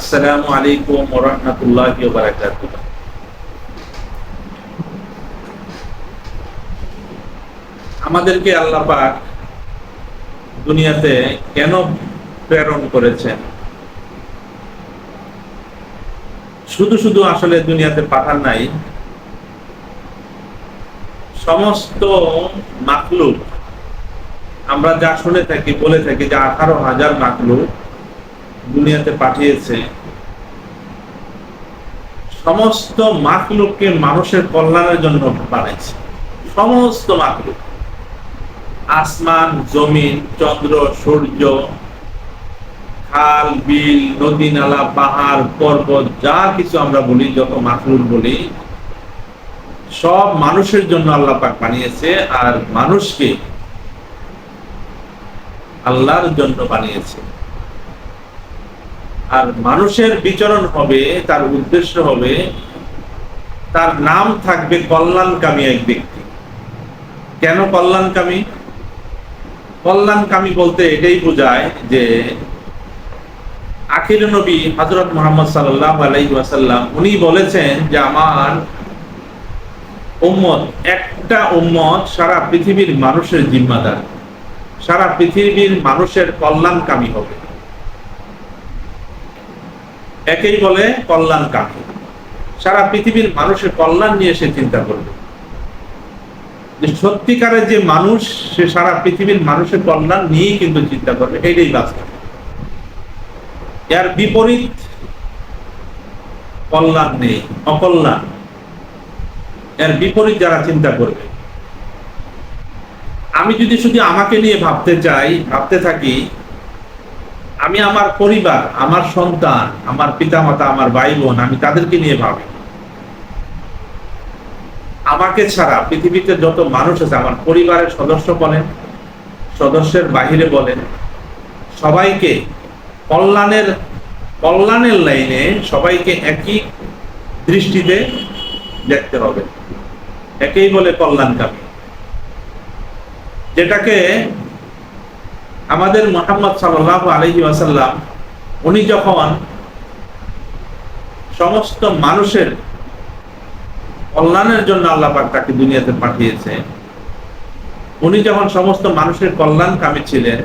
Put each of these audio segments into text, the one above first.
আসসালামু আলাইকুম ওরহমতুল্লাহ বারাকাত আমাদেরকে আল্লাহ পাক দুনিয়াতে কেন প্রেরণ করেছেন? শুধু শুধু আসলে দুনিয়াতে পাঠান নাই, সমস্ত মাকলুক আমরা যা শুনে থাকি, বলে থাকি যে আঠারো হাজার মাকলুক দুনিয়াতে পাঠিয়েছে। সমস্ত মাকলুককে মানুষের কল্যাণের জন্য বানাইছে। সমস্ত মাকলুক আসমান, জমিন, চন্দ্র, সূর্য, খাল, বিল, নদী, নালা, পাহাড়, পর্বত, যা কিছু আমরা বলি, যত মাকলুক বলি, সব মানুষের জন্য আল্লাহ পাক বানিয়েছে আর মানুষকে আল্লাহর জন্য বানিয়েছে। আর মানুষের বিচরণ হবে, তার উদ্দেশ্য হবে, তার নাম থাকবে কল্যাণকামী এক ব্যক্তি। কেন কল্যাণকামী? কল্যাণকামী বলতে এটাই বোঝায় যে আখির নবী হজরত মোহাম্মদ সাল্লাহ আলাইসাল্লাম উনি বলেছেন যে আমার উম্মত, একটা উম্মত সারা পৃথিবীর মানুষের জিম্মাদার। সারা পৃথিবীর মানুষের কল্যাণকামী হবে। একেই বলে কল্যাণ কল্যাণকামী সারা পৃথিবীর মানুষের কল্যাণ নিয়ে সে চিন্তা করবে। যে সত্যিকারের যে মানুষ, সে সারা পৃথিবীর মানুষের কল্যাণ নিয়েই কিন্তু চিন্তা করবে, এটাই বাস্তব। এর বিপরীত কল্যাণ নেই, অকল্যাণ। এর বিপরীত যারা চিন্তা করবে। আমি যদি শুধু আমাকে নিয়ে ভাবতে চাই, ভাবতে থাকি আমি আমার পরিবার, আমার সন্তান, আমার পিতামাতা, আমার ভাই বোন আমি তাদেরকে নিয়ে ভাবি। আমাকে ছাড়া পৃথিবীতে যত মানুষ আছে, আমার পরিবারের সদস্য বলেন, সদস্যের বাহিরে বলেন, সবাইকে কল্যাণের কল্যাণের লাইনে সবাইকে একই দৃষ্টিতে দেখতে হবে। একেই বলে কল্যাণকামী। যেটাকে আমাদের মোহাম্মদ সাল্লাহ আলহি আসাল্লাম উনি যখন সমস্ত মানুষের কল্যাণের জন্য আল্লাহ তাকে দুনিয়াতে পাঠিয়েছে, উনি যখন সমস্ত মানুষের কল্যাণ কামী ছিলেন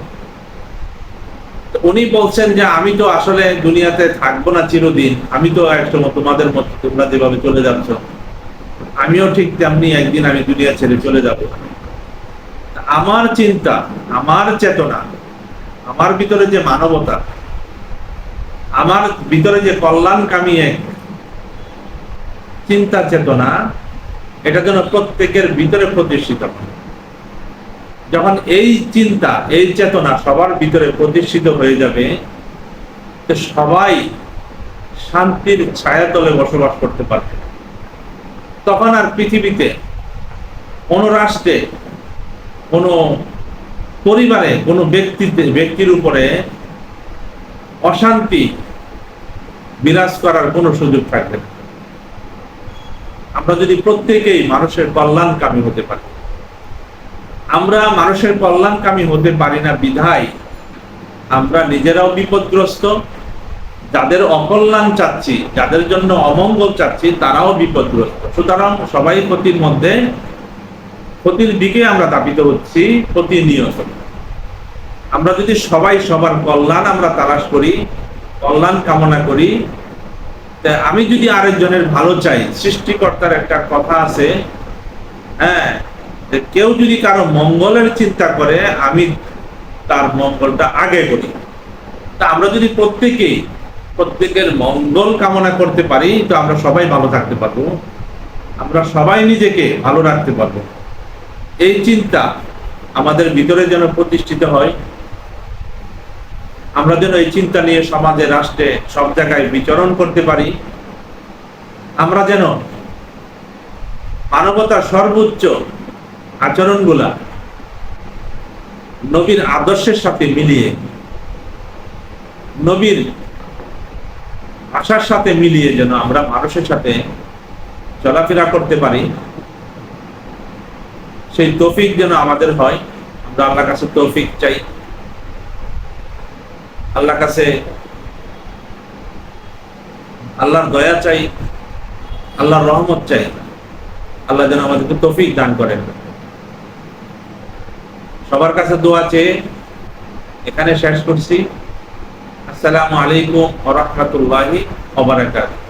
উনি বলছেন যে, আমি তো আসলে দুনিয়াতে থাকব না চিরদিন, আমি তো একসময় তোমাদের মতো, তোমরা যেভাবে চলে যাচ্ছ, আমিও ঠিক তেমনি একদিন আমি দুনিয়া ছেড়ে চলে যাব। আমার চিন্তা, আমার চেতনা আমার ভিতরে যে মানবতা, আমার ভিতরে যে কল্যাণকামী এক চিন্তা চেতনা, এটা যেন প্রত্যেকের ভিতরে প্রতিষ্ঠিত যখন এই চিন্তা, এই চেতনা সবার ভিতরে প্রতিষ্ঠিত হয়ে যাবে সবাই শান্তির ছায়াতলে বসবাস করতে পারবে। তখন আর পৃথিবীতে, কোন রাষ্ট্রে, কোনো পরিবারে কোনো ব্যক্তিতে ব্যক্তির উপরে অশান্তি বিরাজ করার কোনো সুযোগ থাকবে না। আমরা যদি প্রত্যেকেই মানুষের কল্যাণকামী হতে পারি। আমরা মানুষের কল্যাণকামী হতে পারি না বিধায় আমরা নিজেরাও বিপদগ্রস্ত, যাদের অকল্যাণ চাচ্ছি, যাদের জন্য অমঙ্গল চাচ্ছি, তারাও বিপদগ্রস্ত। সুতরাং সবাই ক্ষতির মধ্যে ক্ষতির দিকে আমরা দাবিত হচ্ছি, প্রতিনিয়ত। আমরা যদি সবাই সবার কল্যাণ আমরা তালাশ করি, কল্যাণ কামনা করি আমি যদি আরেকজনের ভালো চাই, সৃষ্টিকর্তার একটা কথা আছে হ্যাঁ কেউ যদি কারও মঙ্গলের চিন্তা করে, আমি তার মঙ্গলটা আগে করি। তা আমরা যদি প্রত্যেকেই প্রত্যেকের মঙ্গল কামনা করতে পারি, তো আমরা সবাই ভালো থাকতে পারব। আমরা সবাই নিজেকে ভালো রাখতে পারব। এই চিন্তা আমাদের ভিতরে যেন প্রতিষ্ঠিত হয়, আমরা যেন এই চিন্তা নিয়ে সমাজে, রাষ্ট্রে সব জায়গায় বিচরণ করতে পারি, আমরা যেন মানবতার সর্বোচ্চ আচরণগুলা নবীর আদর্শের সাথে মিলিয়ে, নবীর ভাষার সাথে মিলিয়ে যেন আমরা মানুষের সাথে চলাফেরা করতে পারি। সেই তৌফিক যেন আমাদের হয়। আমরা আল্লাহর কাছে তৌফিক চাই। আল্লাহ কাছে আল্লাহর দয়া চাই, আল্লাহর রহমত চাই। আল্লাহ যেন আমাদেরকে তৌফিক দান করেন। সবার কাছে দোয়া চেয়ে এখানে শেষ করছি। আসসালামু আলাইকুম ওয়া রাহমাতুল্লাহি ওয়া বারাকাতুহু।